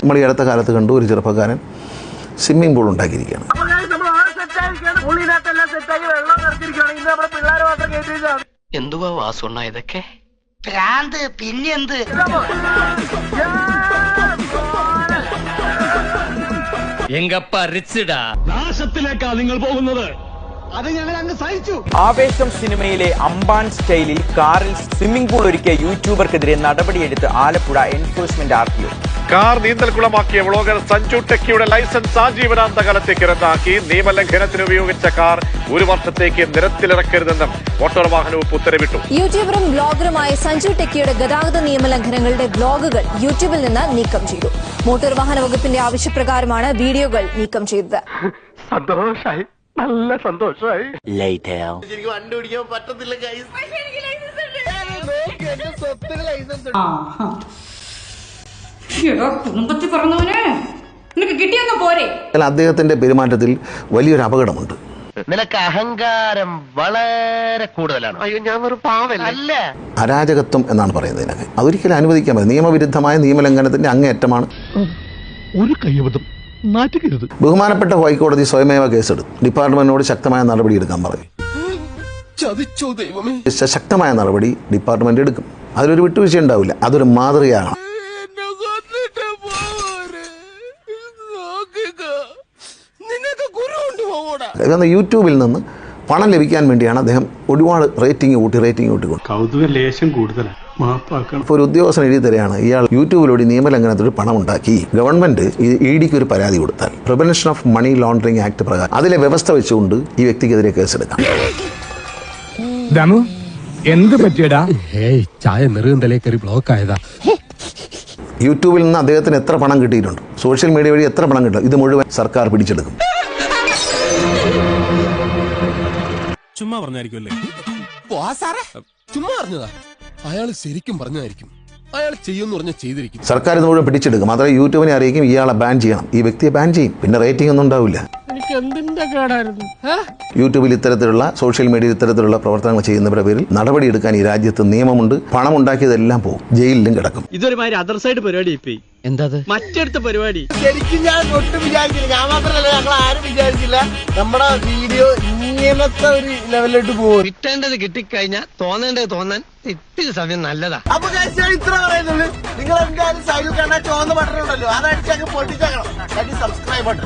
നമ്മൾ ഈ അടുത്ത കാലത്ത് കണ്ടു ഒരു ചെറുപ്പക്കാരൻ സ്വിമ്മിംഗ് പൂൾ ഉണ്ടാക്കിയിരിക്കുകയാണ്. എന്തുവാ വാസുണ്ണ ഇതൊക്കെ? ഭ്രാന്ത് പിന്നെന്ത്? എങ്കപ്പ റിച്ചിടാ. നാശത്തിലേക്കാ നിങ്ങൾ പോകുന്നത്. ആവേശം സിനിമയിലെ അമ്പാൻ സ്റ്റൈലിൽ കാറിൽ സ്വിമ്മിംഗ് പൂൾ ഒരുക്കിയ യൂട്യൂബർക്കെതിരെ നടപടിയെടുത്ത് ആലപ്പുഴ എൻഫോഴ്സ്മെന്റ് ആർ കാർ നീന്തൽക്കുളമാക്കിയ വ്ളോഗർ സഞ്ജു ടെക്കിയുടെ ലൈസൻസ് ആജീവനാന്ത കാലത്തേക്ക് റദ്ദാക്കി നിയമലംഘനത്തിന് ഉപയോഗിച്ച കാർ ഒരു വർഷത്തേക്ക് നിരത്തിലിറക്കരുതെന്നും മോട്ടോർ വാഹന വകുപ്പ് ഉത്തരവിട്ടു. യൂട്യൂബറും ബ്ലോഗറുമായ സഞ്ജു ടെക്കിയുടെ ഗതാഗത നിയമലംഘനങ്ങളുടെ ബ്ലോഗുകൾ യൂട്യൂബിൽ നിന്ന് നീക്കം ചെയ്തു. മോട്ടോർ വാഹന വകുപ്പിന്റെ ആവശ്യപ്രകാരമാണ് വീഡിയോകൾ നീക്കം ചെയ്തത്. സന്തോഷായി. നല്ല സന്തോഷായി. കുടുംബത്തിൽ പറഞ്ഞവനെ നിനക്ക് കിട്ടിയൊന്നും പോരെ? അദ്ദേഹത്തിന്റെ പെരുമാറ്റത്തിൽ വലിയൊരു അപകടമുണ്ട്. നിനക്ക് അഹങ്കാരം വളരെ കൂടുതലാണ്. അയ്യോ ഞാൻ ഒരു പാവല്ല? അല്ല. അരാജകത്വം എന്നാണ് പറയുന്നത് ഇതിനൊക്കെ അതൊരിക്കലും അനുവദിക്കാൻ പറ്റും നിയമവിരുദ്ധമായ നിയമലംഘനത്തിന്റെ അങ്ങേയറ്റമാണ്. ഒരു കയ്യബദ്ധം നാറ്റുകരുത് ബഹുമാനപ്പെട്ട ഹൈക്കോടതി സ്വയമേവ കേസെടുത്തു. ഡിപ്പാർട്ട്മെന്റിനോട് ശക്തമായ നടപടി എടുക്കാൻ പറഞ്ഞു. ദൈവമേ. ശക്തമായ നടപടി ഡിപ്പാർട്ട്മെന്റ് എടുക്കും. അതിലൊരു വിട്ടുവീഴ്ച ഉണ്ടാവില്ല അതൊരു മാതൃകയാണ്. യൂട്യൂബിൽ നിന്ന് പണം ലഭിക്കാൻ വേണ്ടിയാണ് അദ്ദേഹം ഒരുപാട് റേറ്റിംഗ് കൂട്ടി റേറ്റിംഗ് കൂട്ടിക്കൊണ്ട് കൗതുക ലേശം കൂടുതലാണ് മാപ്പാക്കണം. ഇപ്പോൾ ഒരു ഉദ്യോഗസ്ഥൻ എഴുതി തരികയാണ് ഇയാൾ യൂട്യൂബിലൂടെ നിയമലംഘനത്തിൽ പണം ഉണ്ടാക്കി ഗവൺമെന്റ് ഇ ഡിക്ക് ഒരു പരാതി കൊടുത്താൽ. Prevention of money laundering act പ്രകാരം. അതിലെ വ്യവസ്ഥ വെച്ചുകൊണ്ട് ഈ വ്യക്തിക്കെതിരെ കേസെടുക്കാം ദമു എന്ത് പറ്റിയടാ? ഏയ് ചായ കയറി ബ്ലോക്ക് ആയതാ. യൂട്യൂബിൽ നിന്ന് അദ്ദേഹത്തിന് എത്ര പണം കിട്ടിയിട്ടുണ്ട്? സോഷ്യൽ മീഡിയ വഴി എത്ര പണം കിട്ടും ഇത് മുഴുവൻ സർക്കാർ പിടിച്ചെടുക്കും. ചുമ്മാ പറഞ്ഞായിരിക്കുമല്ലേ? ചുമ്മാ പറഞ്ഞതാ. അയാൾ ശരിക്കും പറഞ്ഞതായിരിക്കും. അയാൾ ചെയ്യുമെന്ന് പറഞ്ഞാൽ ചെയ്തിരിക്കും. സർക്കാർ ഇത് മുഴുവൻ പിടിച്ചെടുക്കും. മാത്രമേ യൂട്യൂബിനെ അറിയിക്കും ഇയാളെ ബാൻ ചെയ്യണം. ഈ വ്യക്തിയെ ബാൻ ചെയ്യും. പിന്നെ റേറ്റിംഗ് ഒന്നും ഉണ്ടാവില്ല. എനിക്ക് എന്തിന്റെ കേടായിരുന്നു? യൂട്യൂബിൽ ഇത്തരത്തിലുള്ള സോഷ്യൽ മീഡിയയിൽ ഇത്തരത്തിലുള്ള പ്രവർത്തനങ്ങൾ ചെയ്യുന്നവരുടെ പേരിൽ നടപടിയെടുക്കാൻ ഈ രാജ്യത്ത് നിയമമുണ്ട്. പണം ഉണ്ടാക്കിയതെല്ലാം പോകും ജയിലിലും കിടക്കും. ഇതൊരു അതർ സൈഡ് പരിപാടി ഇപ്പൊ. എന്താ മറ്റടുത്ത പരിപാടി. ശരിക്കും ഞാൻ ഒട്ടും വിചാരിച്ചില്ല. ഞാൻ മാത്രമല്ല ഞങ്ങൾ ആരും വിചാരിച്ചില്ല. നമ്മുടെ വീഡിയോ ഇങ്ങനത്തെ ഒരു ലെവലിലോട്ട് പോകും. കിട്ടേണ്ടത് കിട്ടിക്കഴിഞ്ഞാൽ തോന്നേണ്ടത് തോന്നാൻ ഇത്തിരി സമയം നല്ലതാ. അപ്പൊ ഇത്ര പറയുന്നുള്ളൂ. നിങ്ങൾ എന്തായാലും സൈഡിൽ കണ്ടാൽ ചോന്ന ബട്ടൺ ഉണ്ടല്ലോ അതടിച്ചങ്ങ് പൊട്ടിച്ചേക്കണം. Subscribe button